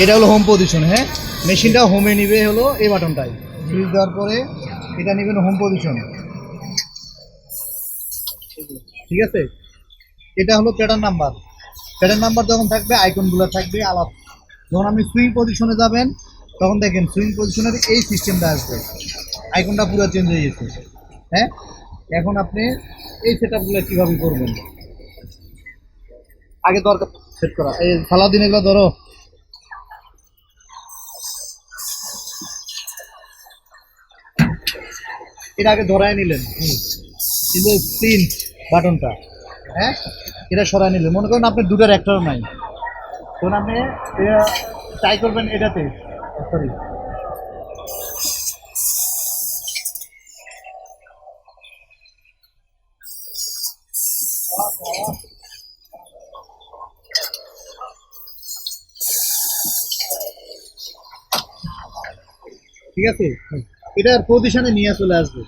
এটা হলো home position হ্যাঁ? মেশিনটা হোমে নিবে হলো এই বাটনটাই সুইচ দেওয়ার পরে এটা নেবেন হোম পজিশন ঠিক আছে? এটা হলো প্যাটার্ন নাম্বার প্যাটার্ন নাম্বার যখন থাকবে আইকনগুলো থাকবে আলাদা যখন আপনি সুইং পজিশনে যাবেন, তখন দেখেন সুইং পজিশনের এই সিস্টেমটা আসবে। আইকনটা পুরো চেঞ্জ হয়ে গেছে। হ্যাঁ? এখন আপনি এই সেট আপগুলো কীভাবে করবেন? আগে দরকার সেট করা। এই সালাদিন এগুলো ধরো। এটা আগে ধরায় নিলেন। কিন্তু প্রিন্ট বাটনটা হ্যাঁ? এটা সরায় নিলেন। মনে করেন আপনার দুটার একটাও নাই। তখন আপনি ট্রাই করবেন এটাতে। সরি ঠিক আছে? এটার পজিশনে নিয়ে চলে আসবে।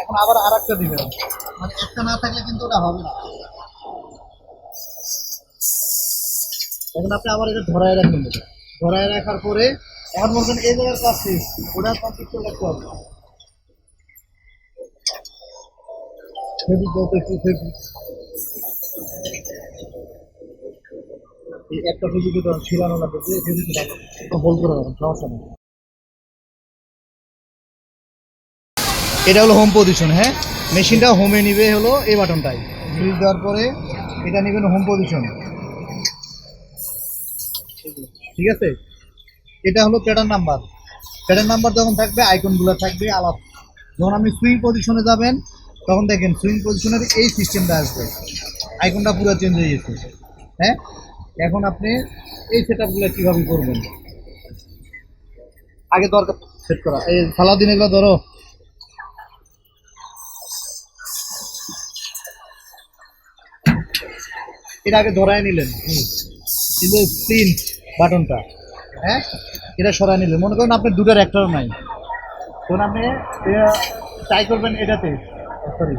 এখন আবার আর একটা দিবেন মানে একটা না থাকলে কিন্তু ওটা হবে না। তখন আপনি আবার এটা ধরায় রাখবেন। ধরায় রাখার পরে এখন বলবেন এই জায়গার কাজ শেষ। ওটা কমপ্লিট করে রাখতে হবে। তো একটু একটা ফেব্রিক ছিলানো না দেখে ফেব্রিক হোল করে রাখুন সমস্যা নেই। এটা হলো হোম পজিশন হ্যাঁ? মেশিনটা হোমে নিবে হলো এই বাটনটাই সুইচ দেওয়ার পরে এটা নেবেন হোম পজিশন ঠিক আছে? এটা হলো প্যাটার্ন নাম্বার প্যাটার্ন নাম্বার যখন থাকবে আইকনগুলো থাকবে, আলাপ। যখন আপনি সুইং পজিশনে যাবেন, তখন দেখেন সুইং পজিশনের এই সিস্টেমটা আসবে। আইকনটা পুরো চেঞ্জ হয়ে গেছে। হ্যাঁ? এখন আপনি এই সেট আপগুলো কীভাবে করবেন? আগে দরকার সেট করা। এই সালাদিন এগুলো ধরো। এটা আগে ধরায় নিলেন। কিন্তু প্রিন্ট বাটনটা হ্যাঁ? এটা সরায় নিলেন। মনে করেন আপনার দুটার একটাও নাই। তখন আপনি ট্রাই করবেন এটাতে। সরি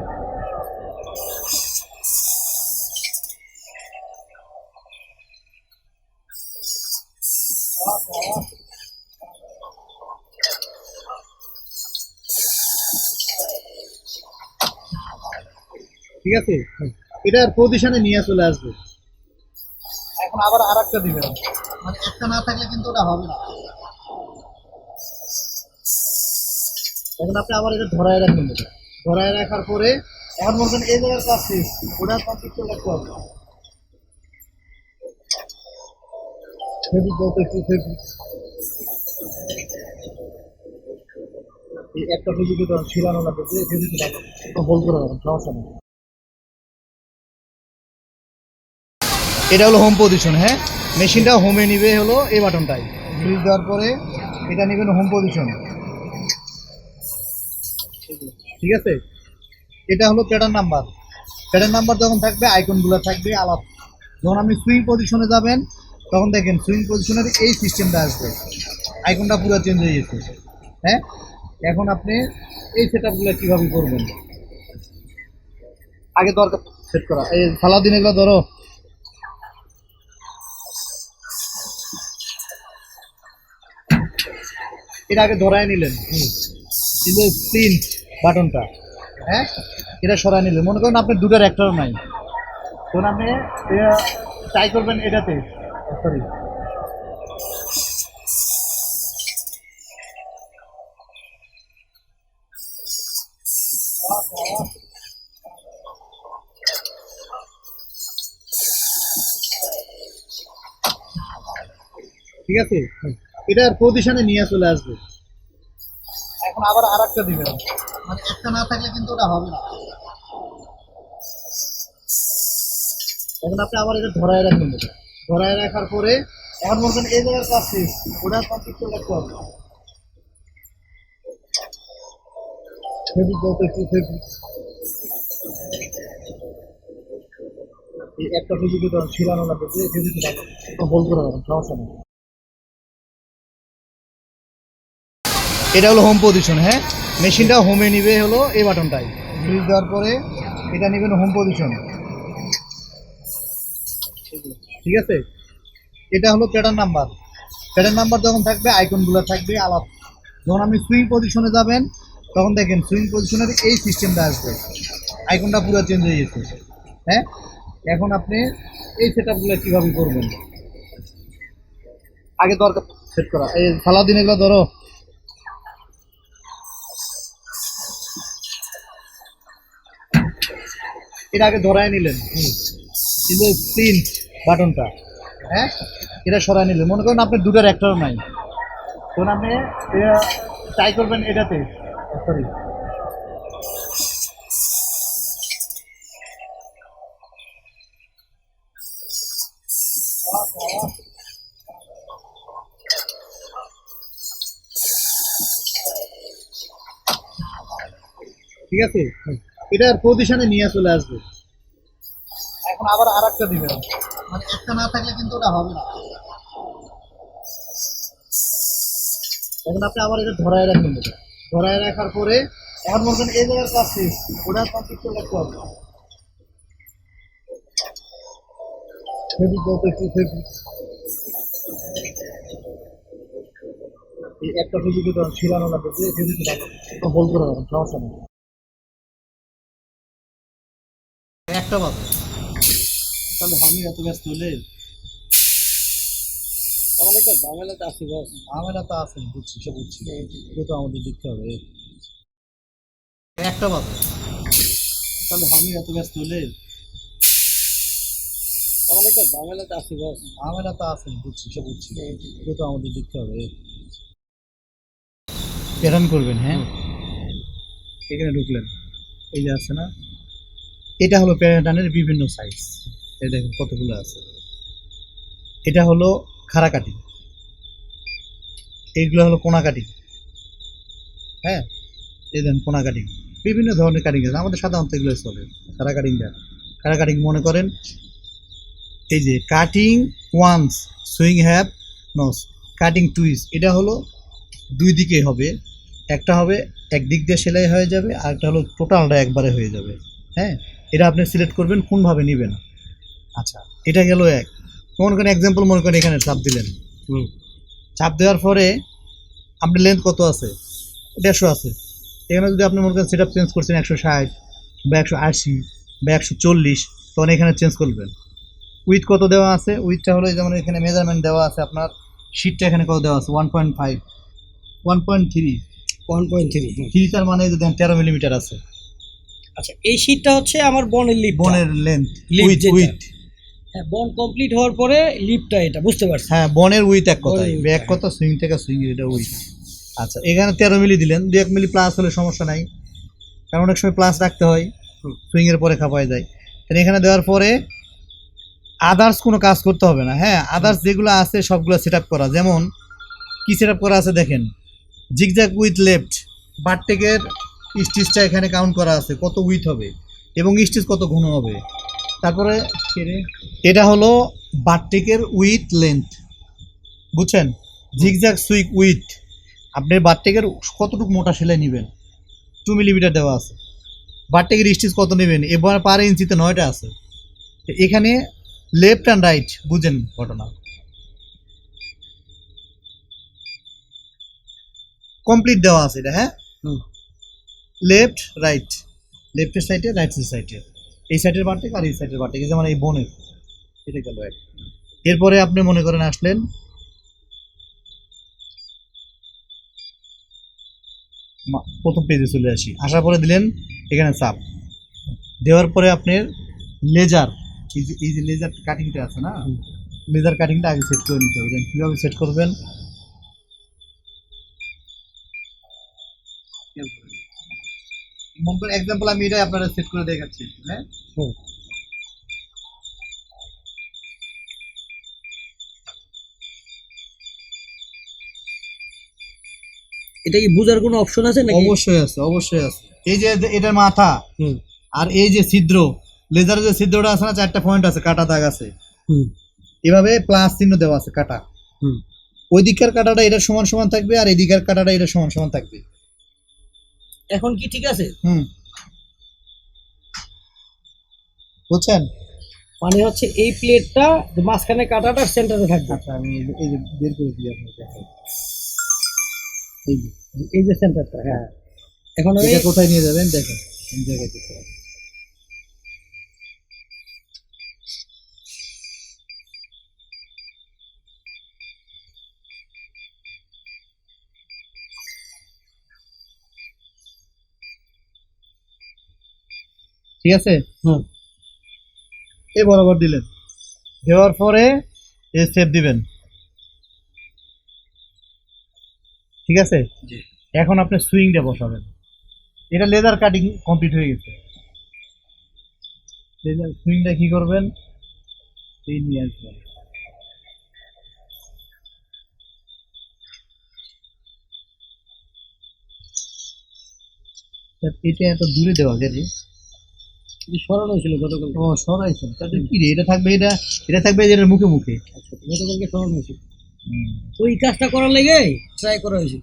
ঠিক আছে? এটার পজিশনে নিয়ে চলে আসবে। এখন আবার আর একটা দিবেন মানে একটা না থাকলে কিন্তু ওটা হবে না। এখন আপনি আবার এটা ধরায় রাখবেন ধরায় রাখার পরে এখন বলবেন এই জায়গার কাজ শেষ ওটা কমপ্লিট করে রাখতে হবে তো একটু একটা ফেব্রিক ছিলানো না দেখে ফেব্রিক হোল করে রাখুন সমস্যা নেই। এটা হলো হোম পজিশন হ্যাঁ? মেশিনটা হোমে নিবে হলো এই বাটনটাই সুইচ দেওয়ার পরে এটা নেবেন হোম পজিশন ঠিক আছে? এটা হলো প্যাটার্ন নাম্বার প্যাটার্ন নাম্বার যখন থাকবে আইকনগুলো থাকবে আলাপ যখন আপনি সুইং পজিশনে যাবেন, তখন দেখেন সুইং পজিশনের এই সিস্টেমটা আসবে। আইকনটা পুরো চেঞ্জ হয়ে গেছে। হ্যাঁ? এখন আপনি এই সেট আপগুলো কীভাবে করবেন? আগে দরকার সেট করা। এই সালাদিন এগুলো ধরো। এটা আগে ধরায় নিলেন। কিন্তু প্রিন্ট বাটনটা হ্যাঁ? এটা সরায় নিলেন। মনে করেন আপনার দুটার একটাও নাই। তখন আপনি ট্রাই করবেন এটাতে। সরি ঠিক আছে? এটার পজিশনে নিয়ে চলে আসবে। এখন আবার আর একটা দিবেন মানে একটা না থাকলে কিন্তু ওটা হবে না। এখন আপনি আবার এটা ধরায় রাখবেন। ধরায় রাখার পরে এখন বলবেন এই জায়গার কাজ শেষ ওটা কমপ্লিট করে রাখতে হবে। একটু ফেব্রিক ছিলানো না দেখে ফেব্রিক হোল করে রাখুন সমস্যা নেই। এটা হলো হোম পজিশন হ্যাঁ? মেশিনটা হোমে নিবে হলো এই বাটনটাই সুইচ দেওয়ার পরে এটা নেবেন হোম পজিশন ঠিক আছে? এটা হলো প্যাটার্ন নাম্বার প্যাটার্ন নাম্বার যখন থাকবে আইকনগুলো থাকবে আলাদা যখন আপনি সুইং পজিশনে যাবেন, তখন দেখেন সুইং পজিশনের এই সিস্টেমটা আসবে। আইকনটা পুরো চেঞ্জ হয়ে গেছে। হ্যাঁ? এখন আপনি এই সেট আপগুলো কীভাবে করবেন? আগে দরকার সেট করা। এই সালাদিন এগুলো ধরো। এটা আগে ধরায় নিলেন। প্রিন্ট বাটনটা হ্যাঁ? এটা সরায় নিলেন। মনে করেন আপনার দুটার একটাও নাই। তখন আপনি ট্রাই করবেন এটাতে। সরি ঠিক আছে? এটার পজিশনে নিয়ে চলে আসবে। এখন আবার আর একটা দিবেন মানে একটা না থাকলে কিন্তু ওটা হবে না। এখন আপনি আবার এটা ধরায় রাখবেন এটা। ধরায় রাখার পরে এখন মনে করেন এই জায়গার কাজ শেষ ওটা কমপ্লিট করে রাখতে হবে। তো একটু একটা ফেব্রিক ছিলানো ফেব্রিক হোল করে রাখুন সমস্যা নেই। একটা বাজে। তাহলে আমি এত ব্যস্ত হলে? আমার একটা ঝামেলাতে আছি বস। ঝামেলা তো আছে বুঝছি সে বুঝছি। এটা তো আমাদের দেখতে হবে। একটা বাজে। তাহলে আমি এত ব্যস্ত হলে? আমার একটা ঝামেলাতে আছি বস। ঝামেলা তো আছে বুঝছি সে বুঝছি। এটা তো আমাদের দেখতে হবে প্যাটার্ন করবেন হ্যাঁ? এখানে ঢুকলেন। এই যে আছে না? এটা হলো প্যাটার্নের বিভিন্ন সাইজ এই দেখেন কতগুলো আছে। এটা হলো খাড়া কাটিং এইগুলো হলো কোনা কাটিং হ্যাঁ এই দেখেন কোনা কাটিং বিভিন্ন ধরনের কাটিং আছে। আমাদের সাধারণত এগুলো চলে খাড়া কাটিংটা খাড়া কাটিং মনে করেন? এই যে cutting once swing have knows cutting twice এটা হলো দুই দিকে হবে। একটা হবে একদিক দিয়ে সেলাই হয়ে যাবে, আর একটা হলো টোটালটা একবারে হয়ে যাবে। হ্যাঁ? এটা আপনি সিলেক্ট করবেন কোনভাবে নেবেন। আচ্ছা। এটা গেল এক। মনে করেন এক্সাম্পল মনে করেন এখানে চাপ দিলেন। হুম। চাপ দেওয়ার পরে আপনার লেন্থ কত আছে? দেড়শো আছে। এখানে যদি আপনি মনে করেন সেট চেঞ্জ করছেন একশো ষাট বা একশো আশি বা একশো চল্লিশ তখন এখানে চেঞ্জ করবেন। উইথ কত দেওয়া আছে? উইথটা হলো যেমন এখানে মেজারমেন্ট দেওয়া আছে আপনার শিটটা এখানে কত দেওয়া আছে? One point five one point three one point three three তার মানে যদি তেরো মিলিমিটার আছে। আচ্ছা এই শীটটা হচ্ছে আমার বনের লিপ বনের লেন্থ উইথ উইথ হ্যাঁ বন কমপ্লিট হওয়ার পরে লিপটা এটা বুঝতে পারছি হ্যাঁ বনের উইথ এক কথা বনের width, এক কথা সুইং থেকে সুইং এটা উইথ আচ্ছা এখানে তেরো মিলি দিলেন দু এক মিলি প্লাস হলে সমস্যা নাই। কারণ অনেক সময় প্লাস রাখতে হয়। সুইংয়ের পরে খাপায় যায়। তাহলে এখানে দেওয়ার পরে আদার্স কোনো কাজ করতে হবে না হ্যাঁ? আদার্স যেগুলো আছে সবগুলো সেট আপ করা। যেমন কি সেট আপ করা আছে দেখেন? জিগজ্যাগ উইথ লেফট বারটেকের স্টিচটা এখানে কাউন্ট করা আছে, কত উইথ হবে এবং স্টিচ কত ঘন হবে। তারপরে এটা হলো বারটেকের উইথ লেন্থ বুঝছেন? জিগজ্যাগ সুইক উইথ আপনি বারটেকের কতটুকু মোটা সেলাই নেবেন? টু মিলিমিটার দেওয়া আছে। বারটেকের স্টিচ কত নেবেন? এবার পার ইঞ্চিতে নয়টা আছে। এখানে লেফট অ্যান্ড রাইট বুঝেন ঘটনা। কমপ্লিট দেওয়া আছে এটা হ্যাঁ। লেফট রাইট লেফটের সাইডে রাইট সাইডে এই সাইডের বারটেক আর এই সাইডের বারটেক যেমন এই বোনের। এটা গেল এক। এরপরে আপনি মনে করেন আসলেন প্রথম পেজে চলে আসি। আসার পরে দিলেন এখানে চাপ দেওয়ার পরে আপনার লেজার এই যে লেজার কাটিংটা আছে না? লেজার কাটিংটা আগে সেট করে নিতে হবে। কীভাবে সেট করবেন? মনে এক্সাম্পল আমি এটাই আপনারা সেট করে দেখাচ্ছি হ্যাঁ? এটা কি বুঝার কোনো অপশন আছে নাকি? অবশ্যই আছে অবশ্যই আছে। এই যে এটার মাথা হুম। আর এই যে ছিদ্র লেজারের যে ছিদ্রটা আছে না চারটা পয়েন্ট আছে কাটা দাগ আছে। হুম। এভাবে প্লাস চিহ্ন দেওয়া আছে কাটা। হুম। ওই দিকের কাটাটা এটা সমান সমান থাকবে আর এই দিকের কাটাটা এটা সমান সমান থাকবে। এখন কি ঠিক আছে? হুম। বুঝছেন? মানে হচ্ছে এই প্লেটটা মাঝখানে কাটাটা সেন্টারে থাকবে। আচ্ছা আমি এই যে- বের করে দিই আপনাকে। এই যে এই যে সেন্টারটা হ্যাঁ। এখন এটা কোথায় নিয়ে যাবেন? দেখেন কোন জায়গায় ঠিক আছে? হুম। এ বরাবর দিলেন। দেওয়ার পরে এ সেভ দিবেন। ঠিক আছে? এখন আপনি সুইংটা বসাবেন। এটা লেদার কাটিং কমপ্লিট হয়ে গেছে। লেদার সুইংটা কি করবেন? এই নিয়ে আসবেন। এটা এত দূরে দেওয়া গেছে সরানো হয়েছিল গতকাল ও সরাইছেন তাহলে কি রে? এটা থাকবে এটা এটা থাকবে মুখে মুখে? আচ্ছা গতকালকে সরানো হয়েছিল। ওই কাজটা করার লেগে ট্রাই করা হয়েছিল।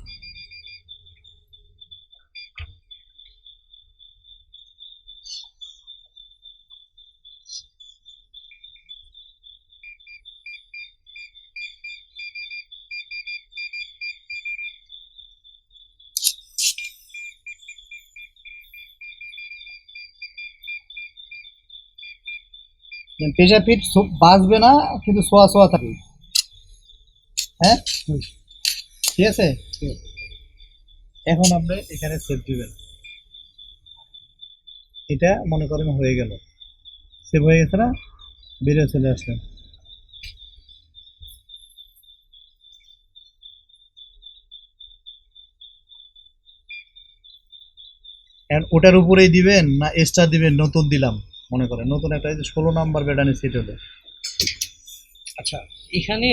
প্রেশার ফিট বাঁচবে না, কিন্তু সোয়া সোয়া থাকবে। হ্যাঁ? ঠিক আছে? এখন আপনি এখানে সেভ দিবেন। এটা মনে করেন হয়ে গেল। সেভ হয়ে গেছে না? বেরিয়ে চলে আসলেন ওটার উপরেই দিবেন না এক্সট্রা দিবেন? নতুন দিলাম। মনে করেন নতুন একটা এই যে ষোলো নাম্বার বেডানি সেট হলো। আচ্ছা এখানে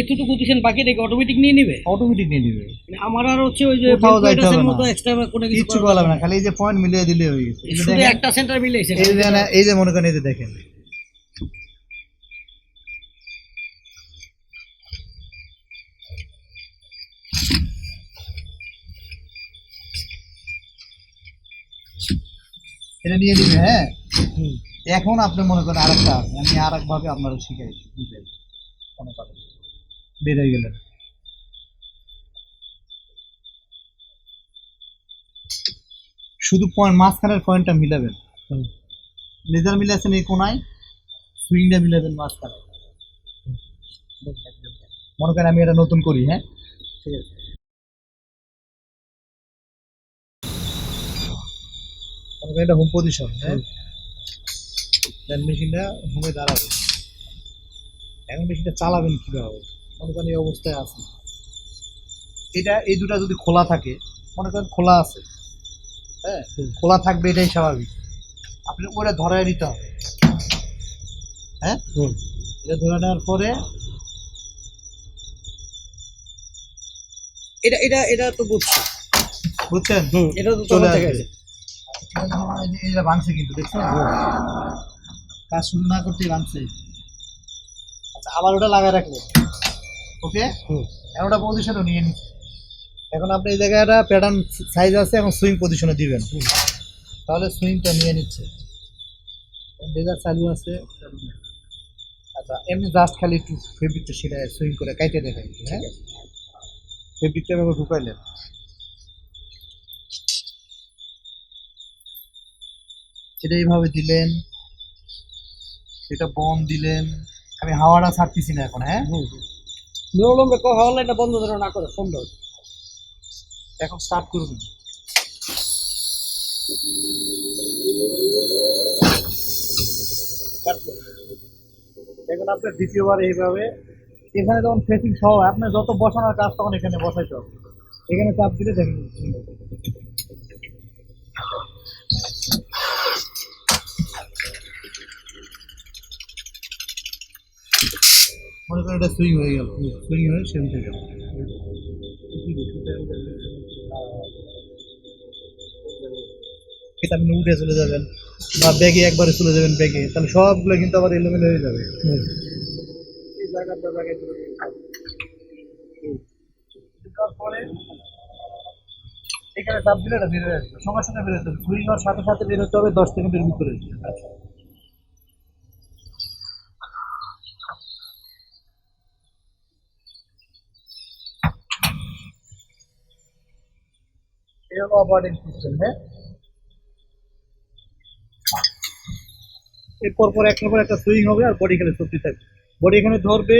এতটুকু দিচ্ছেন বাকি রেখে অটোমেটিক নিয়ে নেবে? অটোমেটিক নিয়ে দিবে মানে আমার আর হচ্ছে ওই যে কোথাও বিল যাইতে হবে না। মতো এক্সট্রা কোনো কিছু লাগবে লাগবে না খালি এই যে পয়েন্ট মিলিয়ে দিলে হয়ে গেছে। শুধু একটা সেন্টার মিলেছে এই যে এই যে মনে করেন এই যে দেখেন। এটা নিয়ে নিবে হ্যাঁ। এখন আপনি মনে করেন আরেকটা আছে আমি আর ভাবে আপনারা শিখাই বুঝে করেন। বের হয়ে গেলেন। শুধু পয়েন্ট মাঝখানের পয়েন্টটা মিলাবেন। লেজার মিলাচ্ছেন এই কোনায় সুইংটা মিলাবেন মাঝখানে। মনে করেন আমি এটা নতুন করি হ্যাঁ? ঠিক আছে। মনে করেন এটা হোম পজিশন হ্যাঁ? দেন মেশিনটা হোমে দাঁড়াবে। এখন মেশিনটা চালাবেন কীভাবে? মনে করেন এই অবস্থায় আছে এটা এই দুটা যদি খোলা থাকে মনে করেন খোলা আছে হ্যাঁ? খোলা থাকবে এটাই স্বাভাবিক। আপনি ওটা ধরায় নিতে হবে। হ্যাঁ? এটা ধরে নেওয়ার পরে এটা এটা এটা তো বুঝছি। বুঝছেন? এটা তো চলে তখন এইটা ভাঙছে কিন্তু দেখছেন কাজ শুরু না করতেই ভাঙছে আচ্ছা আবার ওটা লাগায় রাখলেন ওকে? এখন ওটা পজিশনও নিয়ে নিচ্ছে। এখন আপনি এই জায়গাটা প্যাটার্ন সাইজ আছে এখন সুইং পজিশনে দিবেন। তাহলে সুইংটা নিয়ে নিচ্ছে। লেজার চালু আছে। আচ্ছা এমনি জাস্ট খালি একটু ফেব্রিকটা সেটা সুইং করে কাইটে দেখাই। হ্যাঁ ফেব্রিকটা এভাবে ঢুকাইলেন। সেটা এইভাবে দিলেন এটা বম দিলেন। আমি হাওয়াটা ছাড়তেছি না এখন হ্যাঁ? নিরলম্বে কো হওয়ার লাইনটা বন্ধ যেন না করে সুন্দর এখন স্টার্ট করুন। এখন আপনার দ্বিতীয়বার এইভাবে। এখানে যখন ফেসিং সহ আপনার যত বসানোর কাজ তখন এখানে বসাইতে হবে। এখানে চাপ দিলে দেখেন। এটা সুইং হয়ে গেল। সুইং হয়ে গেল আপনি উঠে চলে যাবেন বা ব্যাগে একবারে চলে যাবেন ব্যাগে তাহলে সবগুলো কিন্তু আবার এলোমেলো হয়ে যাবে। তারপরে এখানে চাপ দিলে এটা বেরোয় আসবে। সঙ্গে সঙ্গে বেরোতে হবে। সুইং হওয়ার সাথে সাথে বেরোতে হবে দশ থেকে সেকেন্ডের ভিতরে। হলো অপারেটিং সিস্টেম। হ্যাঁ এরপর পর একটার পর একটা সুইং হবে আর বডি খেলে চলতে থাকবে। বডি এখানে ধরবে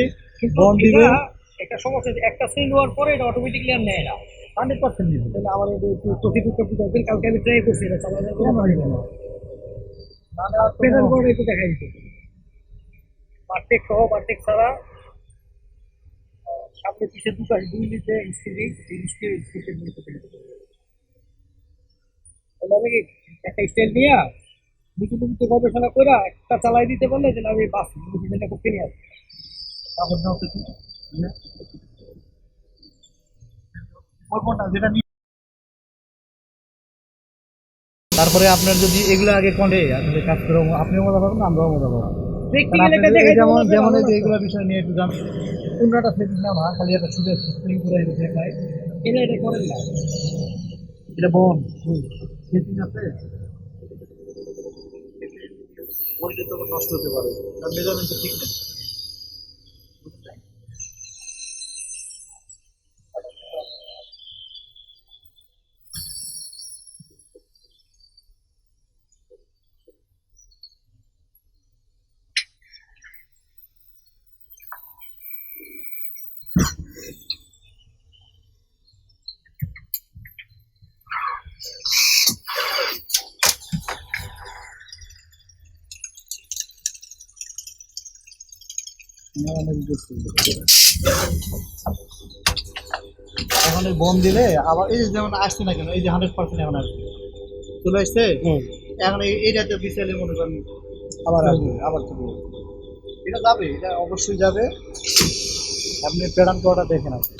বন দিবে। একটা সমস্যা একটা সেল হওয়ার পরে এটা অটোমেটিকলি আর নেয় না। হান্ড্রেড পার্সেন্ট দিবে তাহলে আমার এই টুকটা টুকটা দিন কালকে আমি ট্রাই করছি এটা চালানো যাবে না? পেডাল করে একটু দেখাই দিতে। বারটেক সহ বারটেক ছাড়া সামনে পিছে দুটো দুই নিচে স্টিলিং এই স্টিল একটা স্টাইল নিয়ে দুটো দুটো গবেষণা করে একটা চালাই দিতে পারলে তাহলে আমি বাস এটা করতে নিয়ে? যেটা তারপরে আপনার যদি এগুলো আগে কন্ডে আসলে কাজ করে আপনিও মজা পাবেন আমরাও মজা পাবো। যে- যেমন যেমন এই যে এগুলো বিষয় নিয়ে একটু জানেন কোনটা সেটিং না না খালি একটা শুধু স্প্রিং করে এটা এটা করেন না। এটা বন। সেটিং আছে বইটা তখন নষ্ট হতে পারে। তার মেজারমেন্ট ঠিক নেই। এখন এই বন দিলে আবার এই যে যেমন আসছে না কেন এই যে হান্ড্রেড পার্সেন্ট এখন আসছে চলে আসছে? এখন এই এইটাতে বিশালে মনে করেন আবার আসবে। আবার চলে এটা যাবে এটা অবশ্যই যাবে। আপনি প্রেরণ করাটা দেখেন আপনি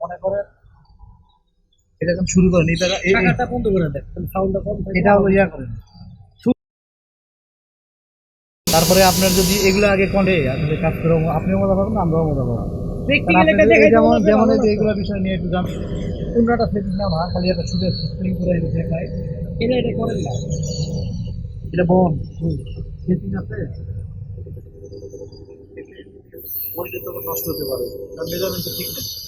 মনে করেন এটা যখন শুরু করেন। এটা টাকাটা বন্ধ করে দেন? সাউন্ডটা কম এটা হলো ইয়া করেন তারপরে আপনার যদি এগুলো আগে কন্ডে আসলে কাজ করে আপনিও মজা পাবেন আমরাও মজা পাবো। যেমন যেমন এগুলো বিষয় নিয়ে একটু জানেন কোনটা সেটিং না না খালি একটা শুধু স্প্রিং করে যে দেখায় এটা এটা করেন না। এটা বন সেটিং আছে। বইটা তখন নষ্ট হতে পারে কারণ মেজারমেন্ট ঠিক নেই।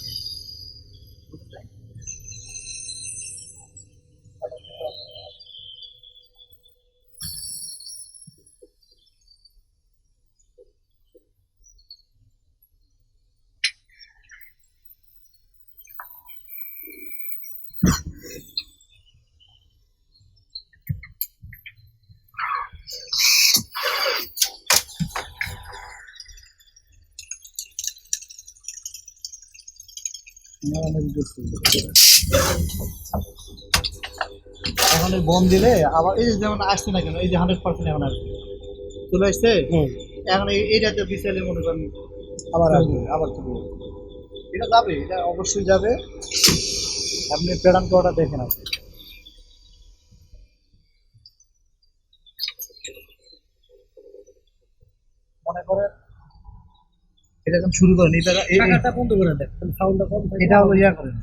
এখন এই বন দিলে আবার এই যে যেমন আসছে না কেন এই যে হান্ড্রেড পার্সেন্ট এখন আসবে চলে আসছে? এখন এই এইটাতে বিচারে মনে করেন আবার আসবে আবার চলে এটা যাবে এটা অবশ্যই যাবে। আপনি প্রেরণ করাটা দেখেন আপনি এটা যখন শুরু করেন এটা এটা হলো ইয়া করেন